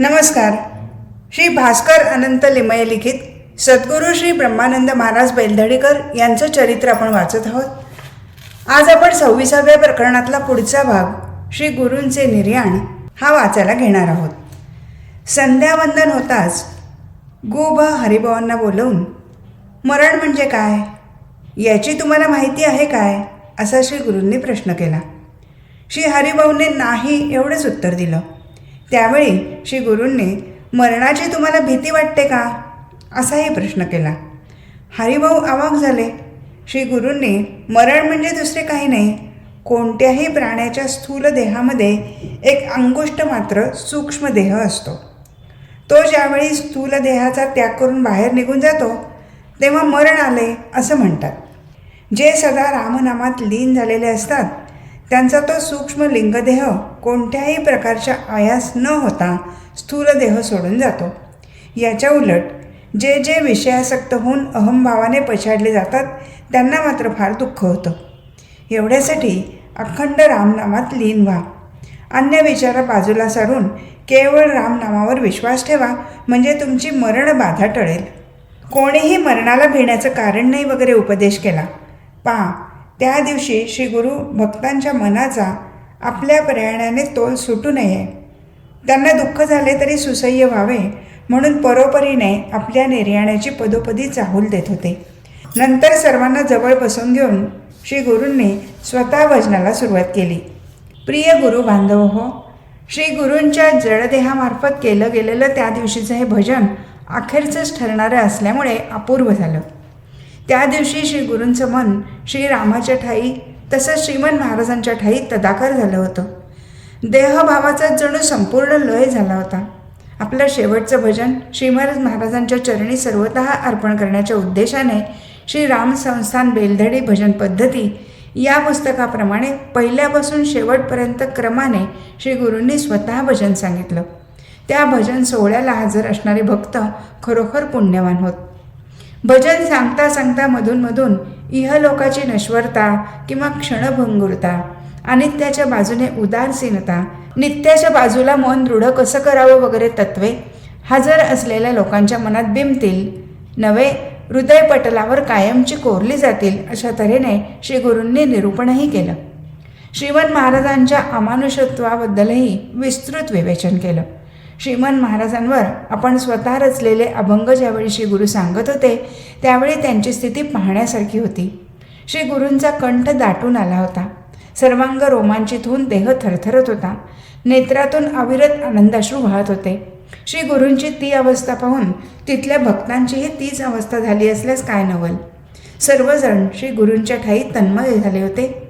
नमस्कार. श्री भास्कर अनंत लिमये लिखित सद्गुरू श्री ब्रह्मानंद महाराज बैलधडीकर यांचं चरित्र आपण वाचत आहोत. आज आपण सव्वीसाव्या प्रकरणातला पुढचा भाग श्री गुरूंचे निर्याण हा वाचायला घेणार आहोत. संध्यावंदन होताच गुभ हरिभावांना बोलवून मरण म्हणजे काय? याची तुम्हाला माहिती आहे काय? असा श्री गुरूंनी प्रश्न केला. श्री हरिभाऊने नाही एवढंच उत्तर दिलं. त्यावेळी श्री गुरूंनी मरणाची तुम्हाला भीती वाटते का? असाही प्रश्न केला. हरिभाऊ आवाक झाले. श्री गुरूंनी मरण म्हणजे दुसरे काही नाही. कोणत्याही प्राण्याच्या स्थूल देहामध्ये एक अंगुष्ट मात्र सूक्ष्म देह असतो. तो ज्यावेळी स्थूल देहाचा त्याग करून बाहेर निघून जातो तेव्हा मरण आले असं म्हणतात. जे सदा रामनामात लीन झालेले असतात त्यांचा तो सूक्ष्म लिंगदेह कोणत्याही प्रकारच्या आयास न होता स्थूल देह सोडून जातो. याच्या उलट जे जे विषयासक्त होऊन अहमभावाने पछाडले जातात त्यांना मात्र फार दुःख होतं. एवढ्यासाठी अखंड रामनामात लीन व्हा. अन्य विचारा बाजूला सारून केवळ रामनामावर विश्वास ठेवा म्हणजे तुमची मरण बाधा टळेल. कोणीही मरणाला भिण्याचं कारण नाही वगैरे उपदेश केला. पहा त्या दिवशी श्री गुरु भक्तांच्या मनाचा आपल्या प्रयाणाने तोल सुटू नये. त्यांना दुःख झाले तरी सुसह्य व्हावे म्हणून परोपरीने आपल्या निर्याण्याची पदोपदी चाहूल देत होते. नंतर सर्वांना जवळ बसून घेऊन श्री गुरूंनी स्वतः भजनाला सुरुवात केली. प्रिय गुरु बांधव हो श्री गुरूंच्या जडदेहामार्फत केलं गेलेलं त्या दिवशीचं हे भजन अखेरचंच ठरणारं असल्यामुळे अपूर्व झालं. त्या दिवशी श्री गुरूंचं मन श्रीरामाच्या ठाई तसं श्रीमन महाराजांच्या ठाई तदाकार झालं होतं. देहभावाचा जणू संपूर्ण लय झाला होता. आपलं शेवटचं भजन श्रीमहाराज महाराजांच्या चरणी सर्वत अर्पण करण्याच्या उद्देशाने श्री राम संस्थान बेलधडी भजन पद्धती या पुस्तकाप्रमाणे पहिल्यापासून शेवटपर्यंत क्रमाने श्री गुरूंनी स्वतः भजन सांगितलं. त्या भजन सोहळ्याला हजर असणारे भक्त खरोखर पुण्यवान होत. भजन सांगता सांगता मधून इहलोकाची नश्वरता किंवा क्षणभंगुरता. अनित्याच्या बाजूने उदासीनता नित्याच्या बाजूला मन दृढ कसं करावं वगैरे तत्वे हजर असलेल्या लोकांच्या मनात बिंबतील. नवे हृदयपटलावर कायमची कोरली जातील अशा तऱ्हेने श्री गुरूंनी निरूपणही केलं. श्रीमन महाराजांच्या अमानुषत्वाबद्दलही विस्तृत विवेचन केलं. श्रीमन महाराजांवर आपण स्वतः रचलेले अभंग ज्यावेळी श्री गुरु सांगत होते त्यावेळी त्यांची स्थिती पाहण्यासारखी होती. श्री गुरूंचा कंठ दाटून आला होता. सर्वांग रोमांचित होऊन देह थरथरत होता. नेत्रातून अविरत आनंदाश्रू वाहत होते. श्री गुरूंची ती अवस्था पाहून तिथल्या भक्तांचीही तीच अवस्था झाली असल्यास काय नवल? सर्वजण श्री गुरूंच्या ठाई तन्मय झाले होते.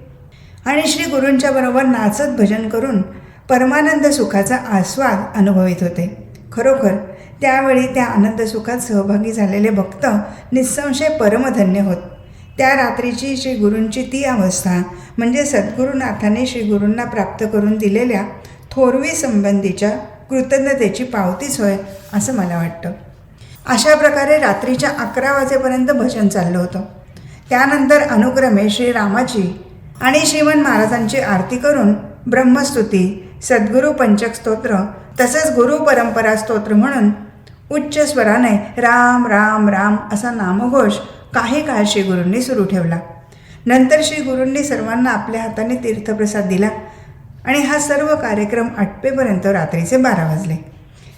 आणि श्री गुरूंच्या बरोबर नाचत भजन करून परमानंद सुखाचा आस्वाद अनुभवित होते. खरोखर त्यावेळी त्या आनंद सुखात सहभागी झालेले भक्त निसंशय परमधन्य होत. त्या रात्रीची श्री गुरूंची ती अवस्था म्हणजे सद्गुरुनाथाने श्री गुरूंना प्राप्त करून दिलेल्या थोरवी संबंधीच्या कृतज्ञतेची पावतीच होय असं मला वाटतं. अशा प्रकारे रात्रीच्या अकरा वाजेपर्यंत भजन चाललं होतं. त्यानंतर अनुक्रमे श्रीरामाची आणि श्रीमन महाराजांची आरती करून ब्रह्मस्तुती सद्गुरू पंचक स्तोत्र तसंच गुरु परंपरा स्तोत्र म्हणून उच्च स्वराने राम राम राम असा नामघोष काही काळ श्री गुरूंनी सुरू ठेवला. नंतर श्री गुरूंनी सर्वांना आपल्या हाताने तीर्थप्रसाद दिला आणि हा सर्व कार्यक्रम आटपेपर्यंत रात्रीचे बारा वाजले.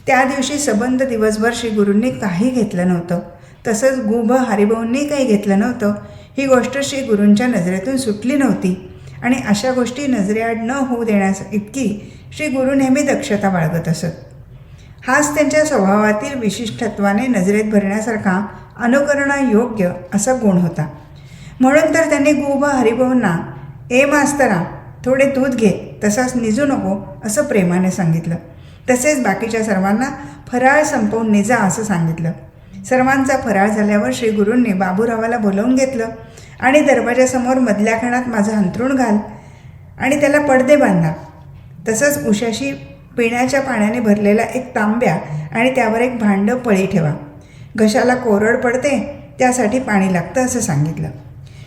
त्या दिवशी सबंध दिवसभर श्री गुरूंनी काही घेतलं नव्हतं. तसंच गुभ हरिभाऊंनी काही घेतलं नव्हतं. ही गोष्ट श्री गुरूंच्या नजरेतून सुटली नव्हती. आणि अशा गोष्टी नजरेआड न होऊ देण्यास इतकी श्री गुरु नेहमी दक्षता बाळगत असत. हाच त्यांच्या स्वभावातील विशिष्टत्वाने नजरेत भरण्यासारखा अनुकरणायोग्य असा गुण होता. म्हणून तर त्यांनी गुभ हरिभाऊंना ए मास्तरा थोडे दूध घे तसाच निजू नको असं प्रेमाने सांगितलं. तसेच बाकीच्या सर्वांना फराळ संपवून निजा असं सांगितलं. सर्वांचा फराळ झाल्यावर श्री गुरूंनी बाबूरावाला बोलवून घेतलं. आणि दरवाजासमोर मधल्या खणात माझं अंथरूण घाल आणि त्याला पडदे बांधा. तसंच उशाशी पिण्याच्या पाण्याने भरलेला एक तांब्या आणि त्यावर एक भांडं पळी ठेवा. घशाला कोरड पडते त्यासाठी पाणी लागतं असं सांगितलं.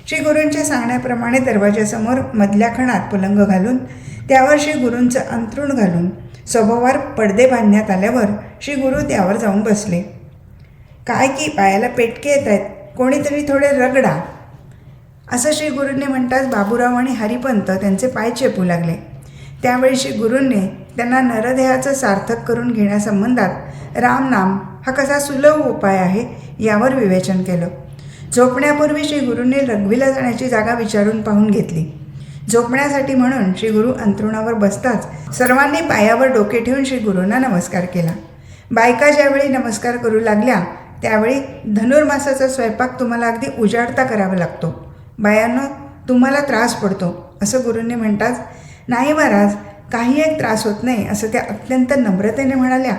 श्री गुरूंच्या सांगण्याप्रमाणे दरवाजासमोर मधल्या खणात पलंग घालून त्यावर श्री गुरूंचं अंथरूण घालून स्वभावार पडदे बांधण्यात आल्यावर श्री गुरु त्यावर जाऊन बसले. काय की पायाला पेटके येत आहेत. कोणीतरी थोडे रगडा. असं श्री गुरूंनी म्हणताच बाबूराव आणि हरिपंत त्यांचे पाय चेपू लागले. त्यावेळी श्री गुरूंनी त्यांना नरदेहाचं सार्थक करून घेण्यासंबंधात रामनाम हा कसा सुलभ उपाय आहे यावर विवेचन केलं. झोपण्यापूर्वी श्री गुरूंनी रघवीला जाण्याची जागा विचारून पाहून घेतली. झोपण्यासाठी म्हणून श्री गुरु अंतरुणावर बसताच सर्वांनी पायावर डोके ठेवून श्री गुरूंना नमस्कार केला. बायका ज्यावेळी नमस्कार करू लागल्या त्यावेळी धनुर्मासाचा स्वयंपाक तुम्हाला अगदी उजाडता करावा लागतो. बायांनो तुम्हाला त्रास पडतो असं गुरूंनी म्हणताच नाही महाराज काही एक त्रास होत नाही असं त्या अत्यंत नम्रतेने म्हणाल्या.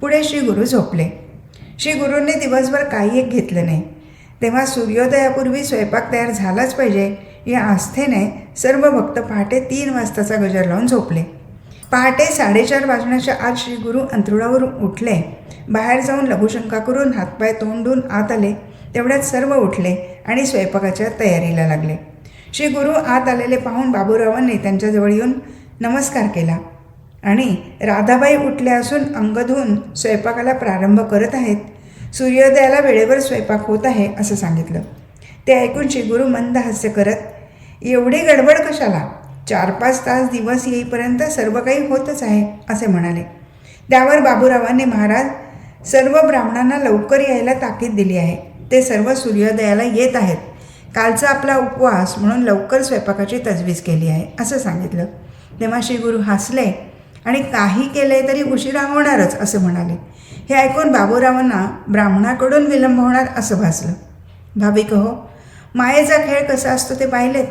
पुढे श्री गुरु झोपले. श्री गुरूंनी दिवसभर काही एक घेतलं नाही. तेव्हा सूर्योदयापूर्वी स्वयंपाक तयार झालाच पाहिजे या आस्थेने सर्व भक्त पहाटे तीन वाजताचा गजर लावून झोपले. पहाटे साडेचार वाजण्याच्या आत श्री गुरु अंथरुणावरून उठले. बाहेर जाऊन लघुशंका करून हातपाय तोंडून आत आले. तेवढ्यात सर्व उठले. आणि स्वयंपाकाच्या तयारीला लागले. श्री गुरु आत आलेले पाहून बाबूरावांनी त्यांच्याजवळ येऊन नमस्कार केला आणि राधाबाई उठल्या असून अंग धुवून स्वयंपाकाला प्रारंभ करत आहेत. सूर्योदयाला वेळेवर स्वयंपाक होत आहे असं सांगितलं. ते ऐकून श्री गुरु मंद हास्य करत एवढी गडबड कशाला? चार पाच तास दिवस येईपर्यंत सर्व काही होतच आहे असे म्हणाले. त्यावर बाबूरावांनी महाराज सर्व ब्राह्मणांना लवकर यायला ताकीद दिली आहे. ते सर्व सूर्योदयाला येत आहेत. कालचा आपला उपवास म्हणून लवकर स्वयंपाकाची तजवीज केली आहे असं सांगितलं. तेव्हा श्री गुरु हसले आणि काही केले तरी उशिरा होणारच असं म्हणाले. हे ऐकून बाबूरावांना ब्राह्मणाकडून विलंब होणार असं भासलं. भाविक हो मायेचा खेळ कसा असतो ते पाहिलेत.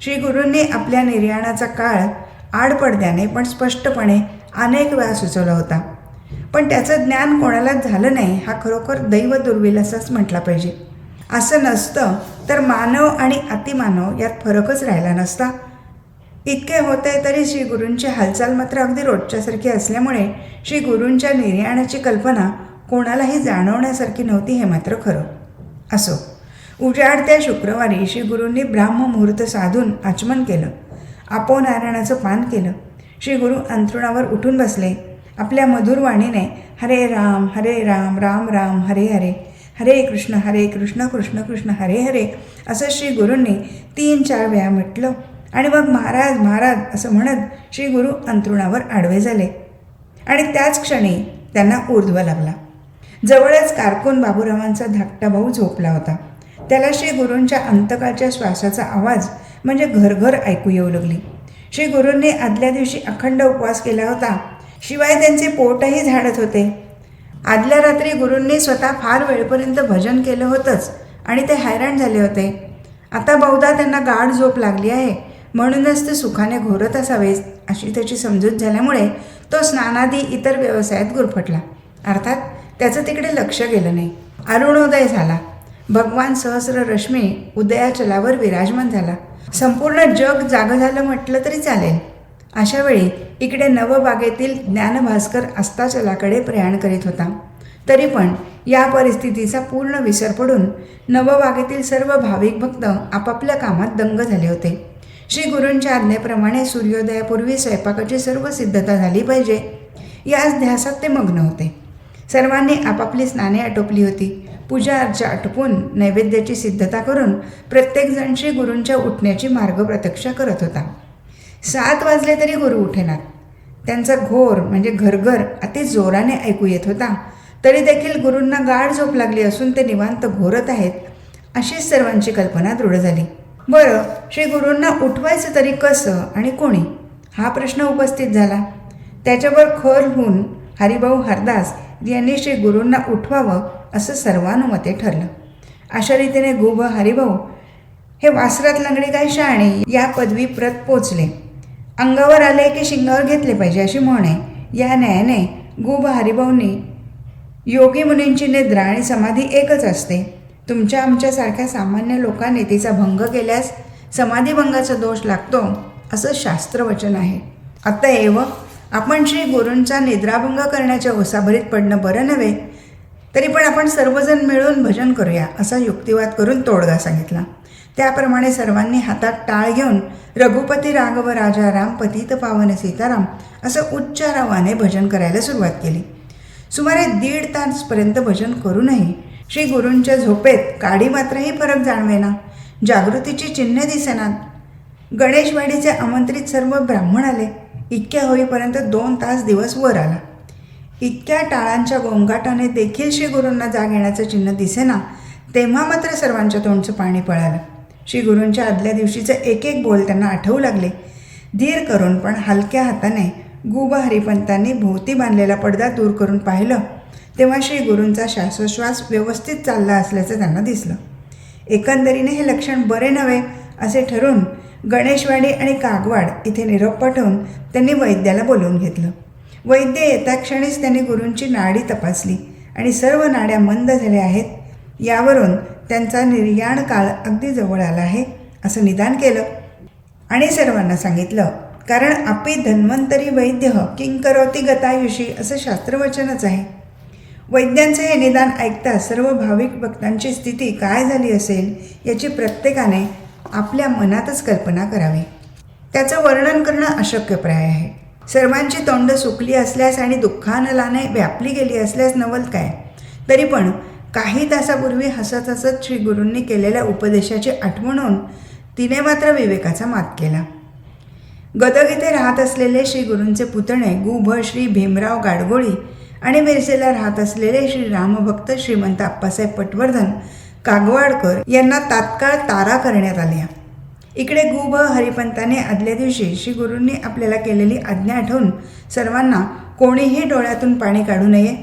श्री गुरूंनी आपल्या निर्याणाचा काळ आडपडद्याने पण स्पष्टपणे अनेक वेळा सुचवला होता. पण त्याचं ज्ञान कोणालाच झालं नाही हा खरोखर दैव दुर्विलासच म्हटला पाहिजे. असं नसतं तर मानव आणि अतिमानव यात फरकच राहिला नसता. इतके होते तरी श्री गुरूंची हालचाल मात्र अगदी रोजच्यासारखी असल्यामुळे श्री गुरूंच्या निर्याणाची कल्पना कोणालाही जाणवण्यासारखी नव्हती हे मात्र खरं. असो उजाडत्या शुक्रवारी श्री गुरूंनी ब्राह्ममुहूर्त साधून आचमन केलं. आपोनारायणाचं पान केलं. श्री गुरु अंथरुणावर उठून बसले. आपल्या मधुर वाणीने हरे राम हरे राम राम राम हरे हरे हरे कृष्ण हरे कृष्ण कृष्ण कृष्ण हरे हरे असं श्री गुरूंनी तीन चार वेळा म्हटलं. आणि मग महाराज महाराज असं म्हणत श्री गुरु अंतरुणावर आडवे झाले. आणि त्याच क्षणी त्यांना ऊर्ध्व लागला. जवळच कारकून बाबूरावांचा धाकटा भाऊ झोपला होता. त्याला श्री गुरूंच्या अंतकाच्या श्वासाचा आवाज म्हणजे घरघर ऐकू येऊ लागली. श्री गुरूंनी आदल्या दिवशी अखंड उपवास केला होता. शिवाय त्यांचे पोटही झाडत होते. आदल्या रात्री गुरूंनी स्वतः फार वेळपर्यंत भजन केलं होतंच आणि ते हैराण झाले होते. आता बहुधा त्यांना गाढ झोप लागली आहे. म्हणूनच ते सुखाने घोरत असावेत अशी त्याची समजूत झाल्यामुळे तो स्नानादी इतर व्यवसायात गुरफटला. अर्थात त्याचं तिकडे लक्ष गेलं नाही. अरुणोदय झाला. भगवान सहस्र रश्मी उदयाचलावर विराजमान झाला. संपूर्ण जग जागं झालं म्हटलं तरी चालेल. अशा वेळी इकडे नवबागेतील ज्ञानभास्कर अस्ताचलाकडे प्रयाण करीत होता. तरी पण या परिस्थितीचा पूर्ण विसर पडून नवबागेतील सर्व भाविक भक्त आपापल्या कामात दंग झाले होते. श्री गुरूंच्या आज्ञेप्रमाणे सूर्योदयापूर्वी स्वयंपाकाची सर्व सिद्धता झाली पाहिजे. याच ध्यासात ते मग्न होते. सर्वांनी आपापली स्नाने आटोपली होती. पूजा अर्चा आटोपून नैवेद्याची सिद्धता करून प्रत्येकजण श्री गुरूंच्या उठण्याची मार्ग प्रतीक्षा करत होता. सात वाजले तरी गुरु उठेनात त्यांचा घोर म्हणजे घरघर अति जोराने ऐकू येत होता. तरी देखील गुरूंना गाढ झोप लागली असून ते निवांत घोरत आहेत अशीच सर्वांची कल्पना दृढ झाली. बरं श्री गुरूंना उठवायचं तरी कसं आणि कोणी? हा प्रश्न उपस्थित झाला. त्याच्यावर खर होऊन हरिभाऊ हरदास यांनी श्री गुरूंना उठवावं असं सर्वानुमते ठरलं. अशा रीतीने गुभ हरिभाऊ हे वासरात लंगडी काय शहाणे या पदवी प्रत पोचले. अंगावर आले की शिंगावर घेतले पाहिजे अशी म्हण आहे. या न्यायाने गुभ हरिभाऊंनी योगी मुनींची निद्रा आणि समाधी एकच असते. तुमच्या आमच्यासारख्या सामान्य लोकांनी तिचा भंग केल्यास समाधीभंगाचा दोष लागतो असं शास्त्रवचन आहे. अतएव आपण श्री गुरूंचा निद्राभंग करण्याच्या ओसाभरीत पडणं बरं नव्हे तरी पण आपण सर्वजण मिळून भजन करूया असा युक्तिवाद करून तोडगा सांगितला. त्याप्रमाणे सर्वांनी हातात टाळ घेऊन रघुपती राघव राजा राम पतित पावन सीताराम असं उच्चारावाने भजन करायला सुरुवात केली. सुमारे दीड तासपर्यंत भजन करूनही श्री गुरूंच्या झोपेत काडी मात्रही फरक जाणवेना. जागृतीची चिन्हे दिसेनात. गणेशवाडीचे आमंत्रित सर्व ब्राह्मण आले. इतक्या होईपर्यंत दोन तास दिवस वर आला. इतक्या टाळांच्या गोंगाटाने देखील श्री गुरूंना जाग येण्याचं चिन्ह दिसेना तेव्हा मात्र सर्वांच्या तोंडचं पाणी पळालं. श्री गुरूंच्या आदल्या दिवशीचं एक एक बोल त्यांना आठवू लागले. धीर करून पण हलक्या हाताने गुबा हरिपंतांनी भोवती बांधलेला पडदा दूर करून पाहिलं तेव्हा श्री गुरूंचा श्वासोश्वास व्यवस्थित चालला असल्याचं त्यांना दिसलं. एकंदरीने हे लक्षण बरे नव्हे असे ठरून गणेशवाडी आणि कागवाड इथे निरोप पाठवून त्यांनी वैद्याला बोलवून घेतलं. वैद्य येत्या क्षणीच त्यांनी गुरूंची नाडी तपासली आणि सर्व नाड्या मंद झाल्या आहेत. यावरून त्यांचा निर्याण काळ अगदी जवळ आला आहे असं निदान केलं. आणि सर्वांना सांगितलं कारण आपी धन्वंतरी वैद्य किंकरोती गतायुषी असं शास्त्रवचनच आहे. वैद्यांचे हे निदान ऐकता सर्व भाविक भक्तांची स्थिती काय झाली असेल याची प्रत्येकाने आपल्या मनातच कल्पना करावी. त्याचं वर्णन करणं अशक्यप्राय आहे. सर्वांची तोंड सुकली असल्यास आणि दुःखानलाने व्यापली गेली असल्यास नवल काय? तरी पण काही तासापूर्वी हसत हसत श्री गुरूंनी केलेल्या उपदेशाची आठवण होऊन तिने मात्र विवेकाचा मात केला. गदग इथे राहत असलेले श्री गुरूंचे पुतणे गुभ श्री भीमराव गाडगोळी आणि मिरजेला राहत असलेले श्री रामभक्त श्रीमंत आप्पासाहेब पटवर्धन कागवाडकर यांना तात्काळ तारा करण्यात आल्या. इकडे गुभ हरिपंताने आदल्या दिवशी श्री गुरूंनी आपल्याला केलेली आज्ञा आठवून सर्वांना कोणीही डोळ्यातून पाणी काढू नये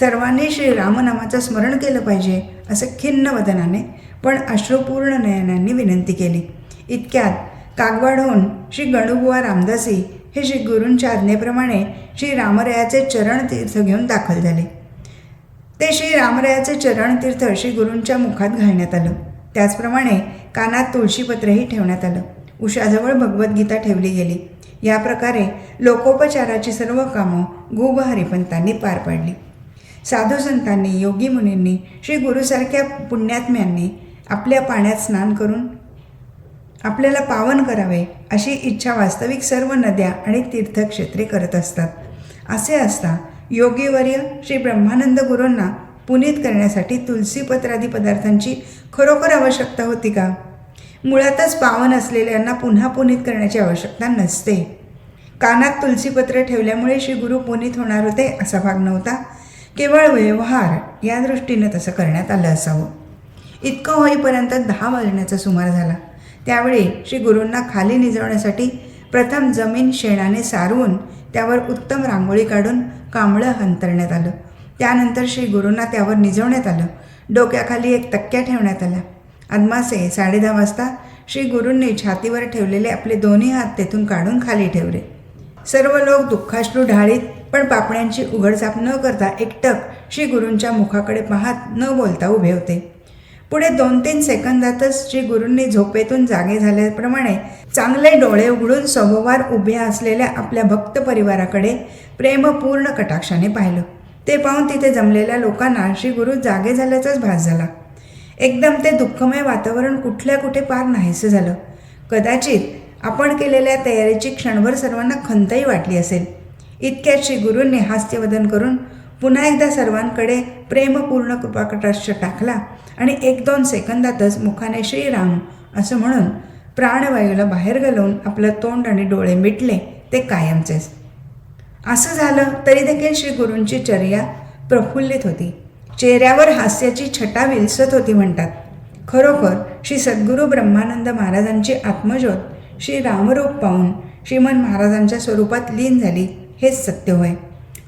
सर्वांनी श्री रामनामाचं स्मरण केलं पाहिजे असं खिन्न वदनाने पण अश्रुपूर्ण नयनांनी विनंती केली. इतक्यात कागवाडहून श्री गणुबुवा रामदासी हे श्री गुरूंच्या आज्ञेप्रमाणे श्री रामरायाचे चरण तीर्थ घेऊन दाखल झाले. ते श्री रामरायाचे चरण तीर्थ श्री गुरूंच्या मुखात घालण्यात आलं. त्याचप्रमाणे कानात तुळशीपत्रही ठेवण्यात आलं. उषाजवळ भगवद्गीता ठेवली गेली. या प्रकारे लोकोपचाराची सर्व कामं गुबहरिपंतांनी पार पाडली. साधू संतांनी योगी मुनींनी श्री गुरुसारख्या पुण्यात्म्यांनी आपल्या पाण्यात स्नान करून आपल्याला पावन करावे अशी इच्छा वास्तविक सर्व नद्या आणि तीर्थक्षेत्रे करत असतात. असे असता योगीवर्य श्री ब्रह्मानंद गुरूंना पुनीत करण्यासाठी तुलसीपत्रादी पदार्थांची खरोखर आवश्यकता होती का? मुळातच पावन असलेल्यांना पुन्हा पुनीत करण्याची आवश्यकता नसते. कानात तुलसीपत्र ठेवल्यामुळे श्री गुरु पुनीत होणार होते असा भाग नव्हता. केवळ व्यवहार या दृष्टीनं तसं करण्यात आलं असावं. इतकं होईपर्यंत दहा वाजण्याचा सुमार झाला. त्यावेळी श्री गुरूंना खाली निजवण्यासाठी प्रथम जमीन शेणाने सारवून त्यावर उत्तम रांगोळी काढून कांबळं हंतरण्यात आलं. त्यानंतर श्री गुरूंना त्यावर निजवण्यात आलं. डोक्याखाली एक तक्क्या ठेवण्यात आल्या. अदमासे साडेदहा वाजता श्री गुरूंनी छातीवर ठेवलेले आपले दोन्ही हात तेथून काढून खाली ठेवले. सर्व लोक दुःखाश्रू ढाळीत पण पापण्यांची उघडझाप न करता एकटक श्री गुरूंच्या मुखाकडे पाहत न बोलता उभे होते. पुढे दोन तीन सेकंदातच श्री गुरूंनी झोपेतून जागे झाल्याप्रमाणे चांगले डोळे उघडून सभोवार उभ्या असलेल्या आपल्या भक्त परिवाराकडे प्रेमपूर्ण कटाक्षाने पाहिलं. ते पाहून तिथे जमलेल्या लोकांना श्री गुरु जागे झाल्याचाच भास झाला. एकदम ते दुःखमय वातावरण कुठल्या कुठे पार नाहीसं झालं. कदाचित आपण केलेल्या तयारीची क्षणभर सर्वांना खंतही वाटली असेल. इतक्यात श्री गुरूंनी हास्यवदन करून पुन्हा एकदा सर्वांकडे प्रेमपूर्ण कृपाकटाक्ष टाकला आणि एक दोन सेकंदातच मुखाने श्रीराम असं म्हणून प्राणवायूला बाहेर घालवून आपलं तोंड आणि डोळे मिटले ते कायमचेच. असं झालं तरी देखील श्री गुरूंची चर्या प्रफुल्लित होती. चेहऱ्यावर हास्याची छटा विलसत होती म्हणतात. खरोखर श्री सद्गुरू ब्रह्मानंद महाराजांची आत्मज्योत श्री रामरूप पाहून श्रीमन महाराजांच्या स्वरूपात लीन झाली. हेच सत्य होय.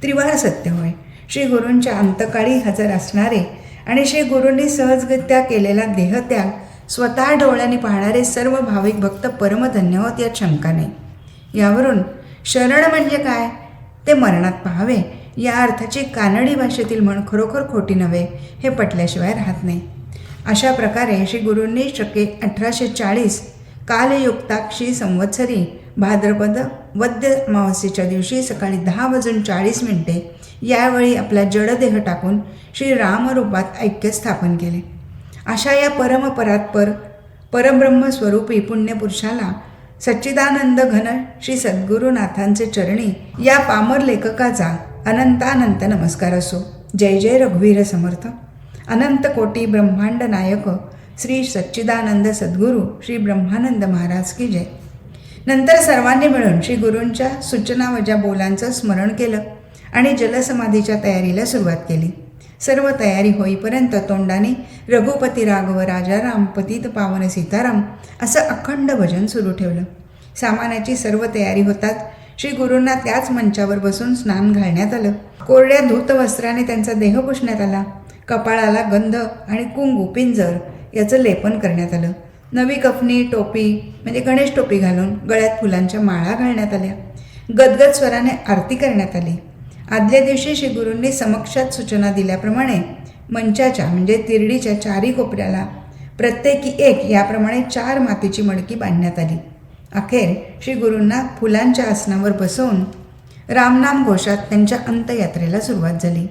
त्रिवार सत्य होय. श्री गुरूंच्या अंतकाळी हजर असणारे आणि श्री गुरूंनी सहजगत्या केलेला देहत्याग स्वतः डोळ्यांनी पाहणारे सर्व भाविक भक्त परमधन्य होत यात शंका नाही यावरून शरण म्हणजे काय? ते मरणात पाहावे. या अर्थाची कानडी भाषेतील म्हण खरोखर खोटी नव्हे हे पटल्याशिवाय राहत नाही. अशा प्रकारे श्री गुरूंनी शके अठराशे चाळीस कालयुक्ताक्षी संवत्सरी भाद्रपद वद्य अमावस्येच्या दिवशी सकाळी दहा वाजून चाळीस मिनिटे यावेळी आपला जडदेह टाकून श्री रामरूपात ऐक्य स्थापन केले. अशा या परमपरात्पर परब्रह्मस्वरूपी पुण्यपुरुषाला सच्चिदानंद घन श्री सद्गुरुनाथांचे चरणी या पामर लेखकाचा अनंतानंत नमस्कार असो. जय जय रघुवीर समर्थ. अनंत कोटी ब्रह्मांड नायक श्री सच्चिदानंद सद्गुरू श्री ब्रह्मानंद महाराज की जय. नंतर सर्वांनी मिळून श्री गुरूंच्या सूचना वजा बोलांचं स्मरण केलं आणि जलसमाधीच्या तयारीला सुरुवात केली. सर्व तयारी होईपर्यंत तोंडाने रघुपती राघव राजाराम पतित पावन सीताराम असं अखंड भजन सुरू ठेवलं. सामानाची सर्व तयारी होतात श्री गुरूंना त्याच मंचावर बसून स्नान घालण्यात आलं. कोरड्या धूत वस्त्राने त्यांचा देह पुसण्यात आला. कपाळाला गंध आणि कुंगू पिंजर याचं लेपन करण्यात आलं. नवी कफनी टोपी म्हणजे गणेश टोपी घालून गळ्यात फुलांच्या माळा घालण्यात आल्या. गदगद स्वराने आरती करण्यात आली. आदल्या दिवशी श्री गुरूंनी समक्षात सूचना दिल्याप्रमाणे मंचाच्या म्हणजे तिरडीच्या चारी कोपऱ्याला प्रत्येकी एक याप्रमाणे चार मातीची मडकी बांधण्यात आली. अखेर श्री गुरूंना फुलांच्या आसनावर बसवून रामनाम घोषात त्यांच्या अंतयात्रेला सुरुवात झाली.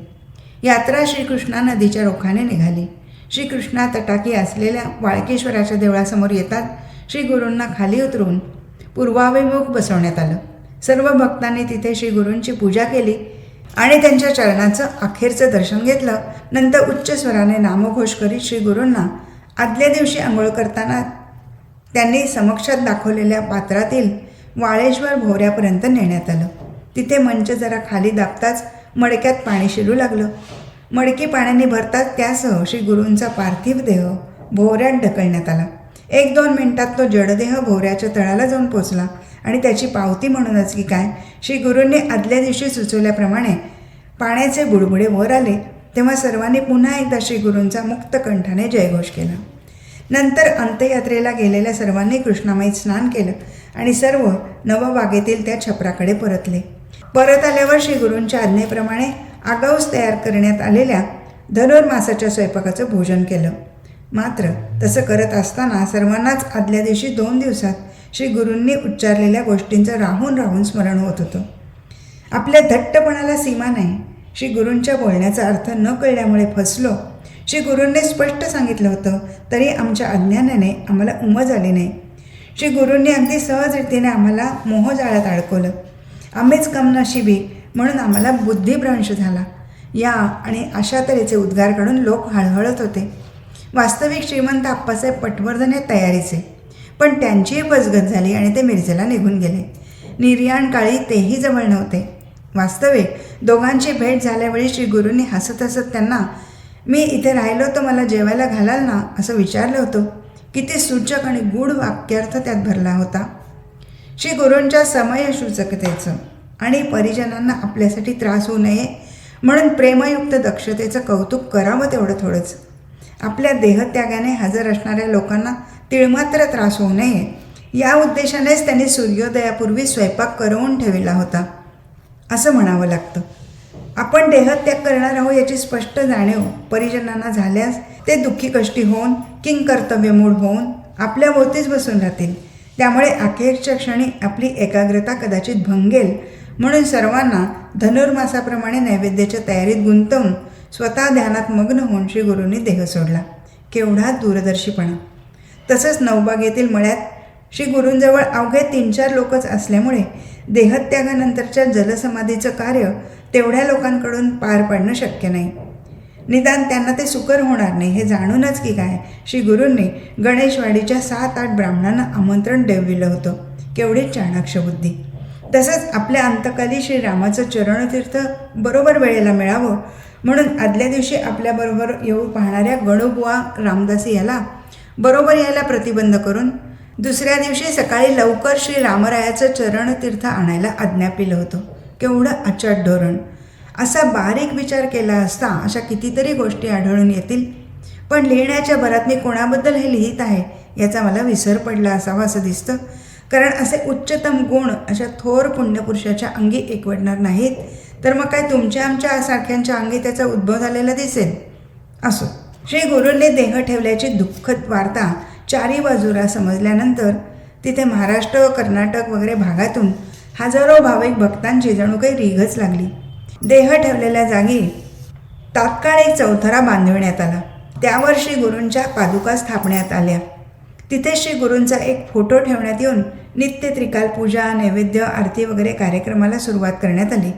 यात्रा श्रीकृष्णा नदीच्या रोखाने निघाली. श्रीकृष्णा तटाकी असलेल्या वाळकेश्वराच्या देवळासमोर येतात. श्री गुरूंना खाली उतरून पूर्वाभिमुख बसवण्यात आलं. सर्व भक्तांनी तिथे श्री गुरूंची पूजा केली आणि त्यांच्या चरणाचं अखेरचं दर्शन घेतलं. नंतर उच्च स्वराने नामघोष करीत श्री गुरूंना आदल्या दिवशी आंघोळ करताना त्यांनी समक्षात दाखवलेल्या पात्रातील वाळेश्वर भोवऱ्यापर्यंत नेण्यात आलं. तिथे मंच जरा खाली दाबताच मडक्यात पाणी शिरू लागलं. मडकी पाण्याने भरतात त्यासह श्री गुरूंचा पार्थिव देह भोवऱ्यात ढकलण्यात आला. एक दोन मिनिटात तो जडदेह भोवऱ्याच्या तळाला जाऊन पोचला आणि त्याची पावती म्हणूनच की काय श्री गुरूंनी आदल्या दिवशी सुचवल्याप्रमाणे पाण्याचे बुडबुडे वर आले तेव्हा सर्वांनी पुन्हा एकदा श्री गुरूंचा मुक्त कंठाने जयघोष केला. नंतर अंत्ययात्रेला गेलेल्या सर्वांनी कृष्णामाईत स्नान केलं आणि सर्व नवबागेतील त्या छपराकडे परतले. परत आल्यावर श्री गुरूंच्या आज्ञेप्रमाणे आगाऊच तयार करण्यात आलेल्या धनुर्मासाच्या स्वयंपाकाचं भोजन केलं. मात्र तसं करत असताना सर्वांनाच आदल्या दिवशी दोन दिवसात श्री गुरूंनी उच्चारलेल्या गोष्टींचं राहून राहून स्मरण होत होतं. आपल्या धट्टपणाला सीमा नाही श्री गुरूंच्या बोलण्याचा अर्थ न कळल्यामुळे फसलो. श्री गुरूंनी स्पष्ट सांगितलं होतं तरी आमच्या अज्ञानाने आम्हाला उमज आली नाही. श्री गुरूंनी अगदी सहज रीतीने आम्हाला मोहजाळ्यात अडकवलं. आम्हीच कमनशिबी म्हणून आम्हाला बुद्धिभ्रंश झाला. या आणि अशा तऱ्हेचे उद्गार काढून लोक हळहळत होते. वास्तविक श्रीमंत आप्पासाहेब पटवर्धन हे तयारीचे. पण त्यांचीही बसगत झाली आणि ते मिरजेला निघून गेले. निर्याण काळी तेही जवळ नव्हते. वास्तविक दोघांची भेट झाल्यावेळी श्री गुरूंनी हसत हसत त्यांना मी इथे राहिलो तर मला जेवायला घालाल ना? असं विचारलं होतं. किती सूचक आणि गूढ वाक्यार्थ त्यात भरला होता. श्री गुरूंच्या समयसूचकतेचं. आणि परिजनांना आपल्यासाठी त्रास होऊ नये. म्हणून प्रेमयुक्त दक्षतेचं कौतुक करावं तेवढं थोडंच आपल्या देहत्यागाने हजर असणाऱ्या लोकांना तिळमात्र त्रास होऊ नये. या उद्देशानेच त्यांनी सूर्योदयापूर्वी स्वयंपाक करवून ठेवला होता. असं म्हणावं लागतं. आपण देहत्याग करणार आहोत याची स्पष्ट जाणीव परिजनांना झाल्यास ते दुःखी कष्टी होऊन किंग कर्तव्यमूळ होऊन आपल्या भोवतीच बसून राहतील. त्यामुळे अखेरच्या क्षणी आपली एकाग्रता कदाचित भंगेल. म्हणून सर्वांना धनुर्मासाप्रमाणे नैवेद्याच्या तयारीत गुंतवून स्वतः ध्यानात मग्न होऊन श्री गुरूंनी देह सोडला. केवढा दूरदर्शीपणा. तसंच नवबागेतील मळ्यात श्री गुरूंजवळ अवघे तीन चार लोकच असल्यामुळे देहत्यागानंतरच्या जलसमाधीचं कार्य तेवढ्या लोकांकडून पार पाडणं शक्य नाही. निदान त्यांना ते सुकर होणार नाही हे जाणूनच की काय श्री गुरूंनी गणेशवाडीच्या सात आठ ब्राह्मणांना आमंत्रण देविलं होतं. केवढी चाणाक्ष बुद्धी तसंच आपल्या अंतकाली श्री रामाचं चरणतीर्थ बरोबर वेळेला मिळावं म्हणून आदल्या दिवशी आपल्याबरोबर येऊ पाहणाऱ्या गणुबुवा रामदासी याला बरोबर यायला प्रतिबंध करून दुसऱ्या दिवशी सकाळी लवकर श्री रामरायाचं चरणतीर्थ आणायला आज्ञापिलं होतं. केवढं अचाट धोरण. असा बारीक विचार केला असता अशा कितीतरी गोष्टी आढळून येतील. पण लिहिण्याच्या भरात मी कोणाबद्दल हे लिहित आहे याचा मला विसर पडला असावा असं दिसतं. कारण असे उच्चतम गुण अशा थोर पुण्यपुरुषाच्या अंगी एकवडणार नाहीत. तर मग काय तुमच्या आमच्या सारख्यांच्या अंगी त्याचा उद्भव झालेला दिसेल? असो. श्री गुरूंनी देह ठेवल्याची दुःखद वार्ता चारी बाजूला समजल्यानंतर तिथे महाराष्ट्र कर्नाटक वगैरे भागातून हजारो भाविक भक्तांची जणू काही रीघच लागली. देह ठेवलेल्या जागी तात्काळ एक चौथरा बांधविण्यात आला. त्यावर श्री गुरूंच्या पादुका स्थापण्यात आल्या. तिथे श्री गुरूंचा एक फोटो ठेवण्यात येऊन नित्य त्रिकाल पूजा नैवेद्य आरती वगैरे कार्यक्रमाला सुरुवात करण्यात आली.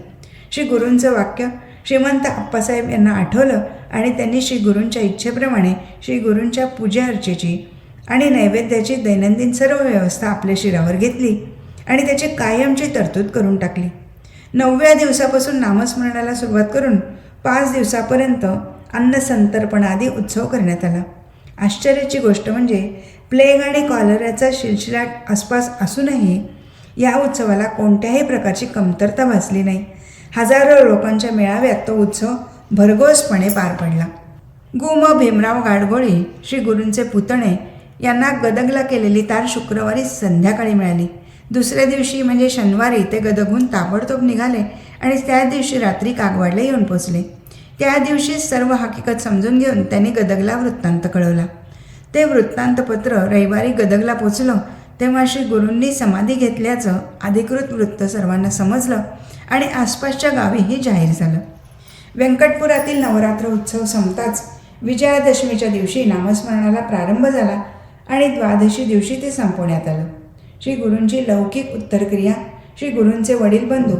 श्री गुरूंचं वाक्य श्रीमंत आप्पासाहेब यांना आठवलं आणि त्यांनी श्री गुरूंच्या इच्छेप्रमाणे श्री गुरूंच्या पूजा अर्चेची आणि नैवेद्याची दैनंदिन सर्व व्यवस्था आपल्या शिरावर घेतली आणि त्याची कायमची तरतूद करून टाकली. नवव्या दिवसापासून नामस्मरणाला सुरुवात करून पाच दिवसापर्यंत अन्नसंतर्पणादी उत्सव करण्यात आला. आश्चर्याची गोष्ट म्हणजे प्लेग आणि कॉलराचा शिलशिलाट आसपास असूनही या उत्सवाला कोणत्याही प्रकारची कमतरता भासली नाही. हजारो लोकांच्या मेळाव्यात तो उत्सव भरघोसपणे पार पडला. गुम भीमराव गाडगोळी श्री गुरूंचे पुतणे यांना गदगला केलेली तार शुक्रवारी संध्याकाळी मिळाली. दुसऱ्या दिवशी म्हणजे शनिवारी ते गदगहून ताबडतोब निघाले आणि त्या दिवशी रात्री कागवाडला येऊन पोचले. त्या दिवशी सर्व हकीकत समजून घेऊन त्यांनी गदगला वृत्तांत कळवला. ते वृत्तांतपत्र रविवारी गदगला पोचलं तेव्हा श्री गुरूंनी समाधी घेतल्याचं अधिकृत वृत्त सर्वांना समजलं आणि आसपासच्या गावीही जाहीर झालं. व्यंकटपुरातील नवरात्र उत्सव संपताच विजयादशमीच्या दिवशी नामस्मरणाला प्रारंभ झाला आणि द्वादशी दिवशी ते संपवण्यात आलं. श्री गुरूंची लौकिक उत्तरक्रिया श्री गुरूंचे वडील बंधू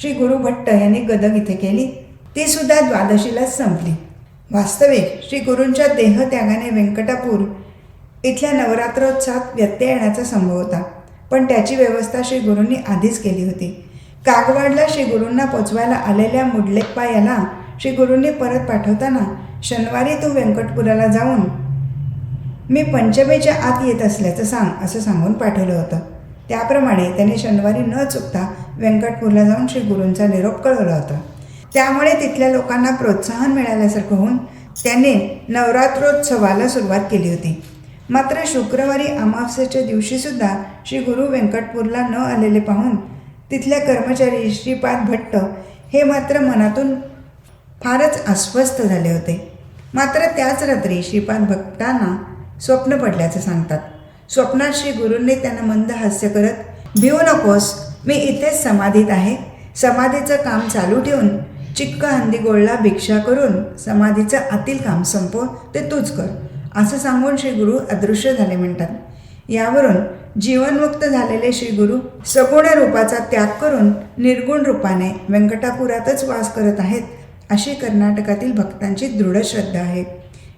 श्री गुरु भट्ट यांनी गदग इथे केली. ती सुद्धा द्वादशीलाच संपली. वास्तविक श्री गुरूंच्या देहत्यागाने व्यंकटापूर इथल्या नवरात्रोत्सवात व्यत्यय येण्याचा संभव होता. पण त्याची व्यवस्था श्री गुरूंनी आधीच केली होती. कागवाडला श्री गुरूंना पोचवायला आलेल्या मुडलेप्पा याला श्री गुरूंनी परत पाठवताना शनिवारी तू व्यंकटपुराला जाऊन मी पंचमेच्या आत येत असल्याचं सांग असं सांगून पाठवलं होतं. त्याप्रमाणे त्याने शनिवारी न चुकता व्यंकटपूरला जाऊन श्री गुरूंचा निरोप कळवला होता. त्यामुळे तिथल्या लोकांना प्रोत्साहन मिळाल्यासारखं होऊन त्याने नवरात्रोत्सवाला सुरुवात केली होती. मात्र शुक्रवारी अमावस्याच्या दिवशीसुद्धा श्री गुरु व्यंकटपूरला न आलेले पाहून तिथल्या कर्मचारी श्रीपाद भट्ट हे मात्र मनातून फारच अस्वस्थ झाले होते. मात्र त्याच रात्री श्रीपाद भक्तांना स्वप्न पडल्याचं सांगतात. स्वप्नात श्री गुरूंनी त्यांना मंद हास्य करत भिऊ नकोस मी इथेच समाधीत आहे. समाधीचं काम चालू ठेवून चिक्क हंदीगोळला भिक्षा करून समाधीचं आतील काम संपव ते तूच कर असं सांगून श्री गुरु अदृश्य झाले म्हणतात. यावरून जीवनमुक्त झालेले श्री गुरु सगुण रूपाचा त्याग करून निर्गुण रूपाने व्यंकटापुरातच वास करत आहेत अशी कर्नाटकातील भक्तांची दृढ श्रद्धा आहे.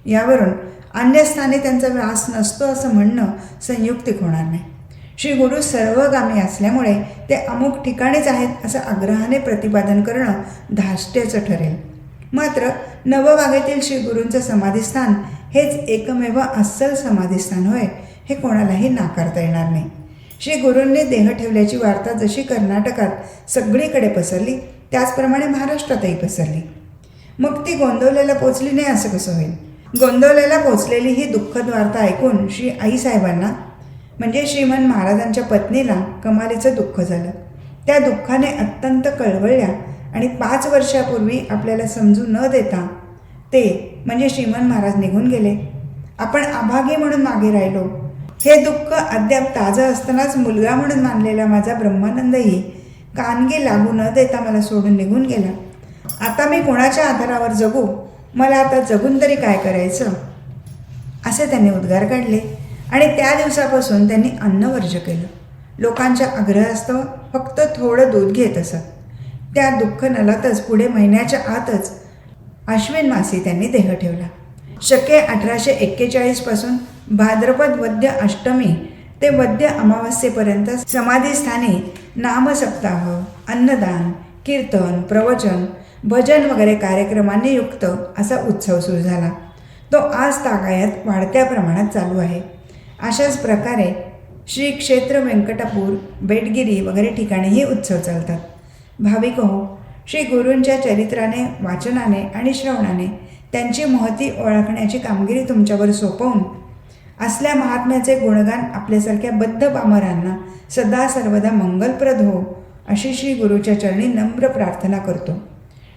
यावरून अन्य स्थानी त्यांचा वास नसतो असं म्हणणं संयुक्तिक होणार नाही. श्री गुरु सर्वगामी असल्यामुळे ते अमुक ठिकाणीच आहेत असं आग्रहाने प्रतिपादन करणं धाष्ट्याचं ठरेल. मात्र नववागेतील श्री गुरूंचं समाधीस्थान हेच एकमेव अस्सल समाधीस्थान होय हे कोणालाही नाकारता येणार नाही. श्री गुरूंनी देह ठेवल्याची वार्ता जशी कर्नाटकात सगळीकडे पसरली त्याचप्रमाणे महाराष्ट्रातही पसरली. मग ती गोंदवलेला पोचली नाही असं कसं होईल? गोंदवलेला पोचलेली ही दुःखद वार्ता ऐकून श्री आईसाहेबांना म्हणजे श्रीमंत महाराजांच्या पत्नीला कमालीचं दुःख झालं. त्या दुःखाने अत्यंत कळवळल्या आणि पाच वर्षापूर्वी आपल्याला समजू न देता ते म्हणजे श्रीमंत महाराज निघून गेले. आपण अभागी म्हणून मागे राहिलो. हे दुःख अद्याप ताजं असतानाच मुलगा म्हणून मानलेला माझा ब्रह्मानंदही कानगी लागू न देता मला सोडून निघून गेला. आता मी कोणाच्या आधारावर जगू? मला आता जगून तरी काय करायचं? असे त्यांनी उद्गार काढले. आणि त्या दिवसापासून त्यांनी अन्नवर्ज केलं. लोकांच्या आग्रहास्तव फक्त थोडं दूध घेत असत. त्या दुःख नलातच पुढे महिन्याच्या आतच आश्विन मासी त्यांनी देह ठेवला. शके अठराशे एक्केचाळीसपासून भाद्रपद वद्य अष्टमी ते वद्य अमावस्येपर्यंत समाधीस्थानी नामसप्ताह अन्नदान कीर्तन प्रवचन भजन वगैरे कार्यक्रमांनी युक्त असा उत्सव सुरू झाला. तो आज तागायत वाढत्या प्रमाणात चालू आहे. अशाच प्रकारे श्री क्षेत्र व्यंकटापूर बेटगिरी वगैरे ठिकाणीही उत्सव चालतात. भाविक हो श्री गुरूंच्या चरित्राने वाचनाने आणि श्रवणाने त्यांची महती ओळखण्याची कामगिरी तुमच्यावर सोपवून असल्या महात्म्याचे गुणगान आपल्यासारख्या बद्ध पामरांना सदा सर्वदा मंगलप्रद हो अशी श्री गुरुच्या चरणी नम्र प्रार्थना करतो.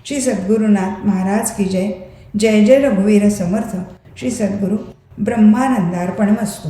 श्री सद्गुरुनाथ महाराज की जय. जय जय रघुवीर समर्थ. श्री सद्गुरू ब्रह्मानंदार्पणमस्तू.